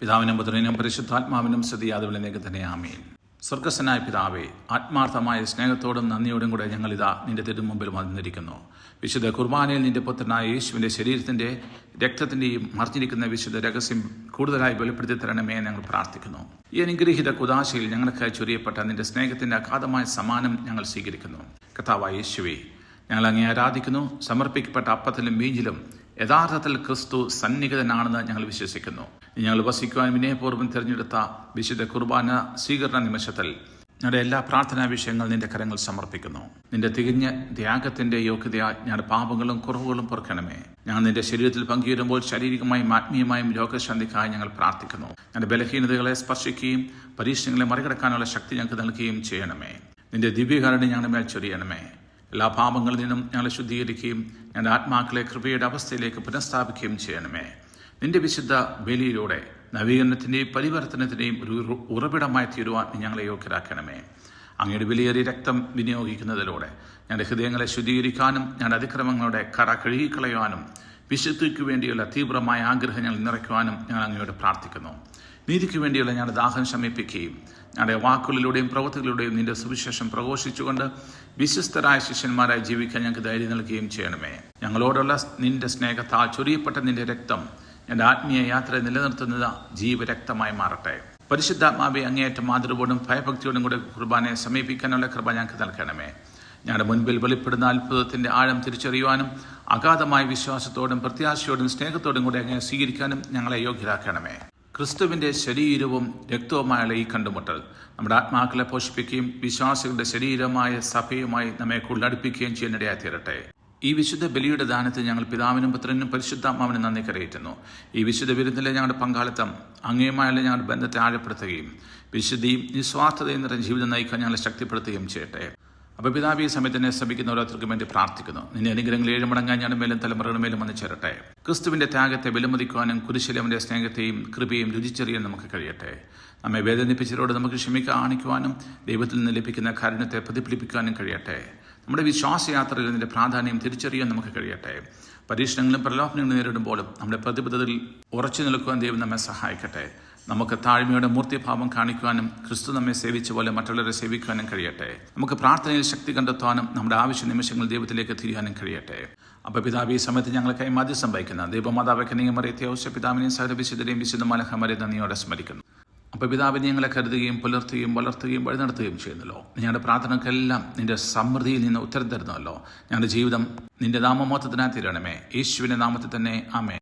പിതാവിനും പുത്രനും പരിശുദ്ധാത്മാവിനും സ്തുതിയാതവിളിലേക്ക് തന്നെ ആമേൻ. സ്വർഗസ്വനായ പിതാവേ ആത്മാർത്ഥമായ സ്നേഹത്തോടും നന്ദിയോടും കൂടെ ഞങ്ങളിതാ നിന്റെ തിരുമുമ്പിൽ വന്നിരിക്കുന്നു. വിശുദ്ധ കുർബാനയിൽ നിന്റെ പുത്രനായ യേശുവിന്റെ ശരീരത്തിന്റെ രക്തത്തിന്റെയും മറിഞ്ഞിരിക്കുന്ന വിശുദ്ധ രഹസ്യം കൂടുതലായി വെളിപ്പെടുത്തി തരണമേ ഞങ്ങൾ പ്രാർത്ഥിക്കുന്നു. ഈ അനുഗ്രഹീത കുദാശയിൽ ഞങ്ങൾക്കായി ചൊരിയപ്പെട്ട നിന്റെ സ്നേഹത്തിന്റെ അഗാധമായ സമ്മാനം ഞങ്ങൾ സ്വീകരിക്കുന്നു. കഥാവായ യേശുവേ ഞങ്ങൾ അങ്ങേ ആരാധിക്കുന്നു സമർപ്പിക്കപ്പെട്ട അപ്പത്തിലും ബീഞ്ചിലും യഥാർത്ഥത്തിൽ ക്രിസ്തു സന്നിഹിതനാണെന്ന് ഞങ്ങൾ വിശ്വസിക്കുന്നു. ഞങ്ങൾ വസിക്കുവാൻ വിനയപൂർവം തിരഞ്ഞെടുത്ത വിശുദ്ധ കുർബാന സ്വീകരണ നിമിഷത്തിൽ ഞങ്ങളുടെ എല്ലാ പ്രാർത്ഥനാ വിഷയങ്ങൾ നിന്റെ കരങ്ങൾ സമർപ്പിക്കുന്നു. നിന്റെ തികഞ്ഞ ത്യാഗത്തിന്റെ യോഗ്യതയാൽ ഞങ്ങളുടെ പാപങ്ങളും കുറവുകളും പൊറുക്കണമേ. ഞങ്ങൾ നിന്റെ ശരീരത്തിൽ പങ്കുചേരുമ്പോൾ ശാരീരികമായും ആത്മീയമായും രോഗശാന്തിക്കായി ഞങ്ങൾ പ്രാർത്ഥിക്കുന്നു. ഞങ്ങളുടെ ബലഹീനതകളെ സ്പർശിക്കുകയും പരീക്ഷണങ്ങളെ മറികടക്കാനുള്ള ശക്തി ഞങ്ങൾക്ക് നൽകുകയും ചെയ്യണമേ. നിന്റെ ദിവ്യകാരണി ഞങ്ങളുടെ മേൽ ചൊരിയണമേ. എല്ലാ പാപങ്ങളിൽ നിന്നും ഞങ്ങളെ ശുദ്ധീകരിക്കുകയും ഞങ്ങളുടെ ആത്മാക്കളെ കൃപയുടെ അവസ്ഥയിലേക്ക് പുനഃസ്ഥാപിക്കുകയും ചെയ്യണമേ. നിന്റെ വിശുദ്ധ ബലിയിലൂടെ നവീകരണത്തിന്റെയും പരിവർത്തനത്തിന്റെയും ഒരു ഉറവിടമായി തീരുവാൻ ഞങ്ങളെ യോഗ്യരാക്കണമേ. അങ്ങയുടെ വിലയേറിയ രക്തം വിനിയോഗിക്കുന്നതിലൂടെ ഞങ്ങളുടെ ഹൃദയങ്ങളെ ശുദ്ധീകരിക്കാനും ഞങ്ങളുടെ അതിക്രമങ്ങളുടെ കട കഴുകിക്കളയുവാനും വിശുദ്ധിക്ക് വേണ്ടിയുള്ള തീവ്രമായ ആഗ്രഹങ്ങൾ നിറയ്ക്കുവാനും ഞങ്ങൾ അങ്ങയോട് പ്രാർത്ഥിക്കുന്നു. നീതിക്ക് വേണ്ടിയുള്ള ഞാൻ ദാഹം ശമിപ്പിക്കുകയും ഞങ്ങളുടെ വാക്കുകളിലൂടെയും പ്രവൃത്തികളിലൂടെയും നിന്റെ സുവിശേഷം പ്രഘോഷിച്ചുകൊണ്ട് വിശ്വസ്തരായ ശിഷ്യന്മാരായി ജീവിക്കാൻ ഞങ്ങൾക്ക് ധൈര്യം നൽകുകയും ചെയ്യണമേ. ഞങ്ങളോടുള്ള നിന്റെ സ്നേഹത്താൽ ചൊരിയപ്പെട്ട നിന്റെ രക്തം എന്റെ ആത്മീയ യാത്ര നിലനിർത്തുന്നത് ജീവരക്തമായി മാറട്ടെ. പരിശുദ്ധാത്മാവെ അങ്ങേയറ്റം മാതൃപോടും ഭയഭക്തിയോടും കൂടെ കുർബാനയെ സമീപിക്കാനുള്ള കൃപ ഞങ്ങൾക്ക് നൽകണമേ. ഞങ്ങളുടെ മുൻപിൽ വെളിപ്പെടുന്ന അത്ഭുതത്തിന്റെ ആഴം തിരിച്ചറിയുവാനും അഗാധമായ വിശ്വാസത്തോടും പ്രത്യാശയോടും സ്നേഹത്തോടും കൂടെ അങ്ങനെ സ്വീകരിക്കാനും ഞങ്ങളെ യോഗ്യരാക്കണമേ. ക്രിസ്തുവിന്റെ ശരീരവും രക്തവുമായുള്ള ഈ കണ്ടുമുട്ടൽ നമ്മുടെ ആത്മാക്കളെ പോഷിപ്പിക്കുകയും വിശ്വാസികളുടെ ശരീരമായ സഭയുമായി നമ്മെ ഉള്ളടിപ്പിക്കുകയും ചെയ്യുന്നിടയായി തീരട്ടെ. ഈ വിശുദ്ധ ബലിയുടെ ദാനത്തിൽ ഞങ്ങൾ പിതാവിനും പുത്രനും പരിശുദ്ധാത്മാവിനും നന്ദി കരയറ്റുന്നു. ഈ വിശുദ്ധ വിരുന്നിലെ ഞങ്ങളുടെ പങ്കാളിത്തം അങ്ങേയുമായുള്ള ഞങ്ങളുടെ ബന്ധത്തെ ആഴപ്പെടുത്തുകയും വിശുദ്ധിയും നിസ്വാർത്ഥതയും നിറഞ്ഞ ജീവിതം നയിക്കാൻ ഞങ്ങളെ ശക്തിപ്പെടുത്തുകയും ചെയ്യട്ടെ. അപ്പോൾ പിതാവ് ഈ സമയത്ത് എന്നെ ശ്രമിക്കുന്ന ഓരോരുത്തർക്കും വേണ്ടി പ്രാർത്ഥിക്കുന്നു. നിന്റെ അനുഗ്രഹങ്ങൾ ഏഴ് മടങ്ങാൻ ഞാനും മേലും തലമുറകളും മേലും വന്ന് ചേരട്ടെ ക്രിസ്തുവിന്റെ ത്യാഗത്തെ വിലമതിക്കുവാനും കുരിശിലവന്റെ സ്നേഹത്തെയും കൃപയും രുചിച്ചറിയാൻ നമുക്ക് കഴിയട്ടെ. നമ്മെ വേദനിപ്പിച്ചവരോട് നമുക്ക് ക്ഷമിക്ക കാണിക്കുവാനും ദൈവത്തിൽ നിന്ന് ലഭിക്കുന്ന കാരുണ്യത്തെ പ്രതിഫലിപ്പിക്കാനും കഴിയട്ടെ. നമ്മുടെ വിശ്വാസയാത്രയിൽ ഇതിന്റെ പ്രാധാന്യം തിരിച്ചറിയാൻ നമുക്ക് കഴിയട്ടെ. പരീക്ഷണങ്ങളും പ്രലോഭനങ്ങളും നേരിടുമ്പോഴും നമ്മുടെ പ്രതിബദ്ധതയിൽ ഉറച്ചു നിൽക്കുവാൻ ദൈവം നമ്മെ സഹായിക്കട്ടെ. നമുക്ക് താഴ്മയുടെ മൂർത്തിഭാവം കാണിക്കുവാനും ക്രിസ്തു നമ്മെ സേവിച്ച പോലെ മറ്റുള്ളവരെ സേവിക്കുവാനും കഴിയട്ടെ. നമുക്ക് പ്രാർത്ഥനയിൽ ശക്തി കണ്ടെത്താനും നമ്മുടെ ആവശ്യ നിമിഷങ്ങൾ ദൈവത്തിലേക്ക് തിരിയാനും കഴിയട്ടെ. അപ്പൊ പിതാവ് ഈ സമയത്ത് ഞങ്ങൾക്കായി മദ്യം സംഭവിക്കുന്ന ദൈവമാതാവയ്ക്ക് ദൈവമാതാവക്കനെയും അറിയത്യാവശ്യ പിതാവിനെയും സകല വിശുദ്ധമായ വിശുദ്ധ മലഹമരെ നന്ദിയോടെ സ്മരിക്കുന്നു. അപ്പൊ പിതാവിനെ ഞങ്ങളെ കരുതുകയും പുലർത്തുകയും വളർത്തുകയും വഴി നടത്തുകയും ചെയ്യുന്നല്ലോ. ഞങ്ങളുടെ പ്രാർത്ഥനകളെല്ലാം നിന്റെ സമൃദ്ധിയിൽ നിന്ന് ഉത്തരം തരുന്നല്ലോ. ഞങ്ങളുടെ ജീവിതം നിന്റെ നാമമോത്തത്തിനായി തീരണമേ. യേശുവിന്റെ നാമത്തിൽ തന്നെ. ആമേ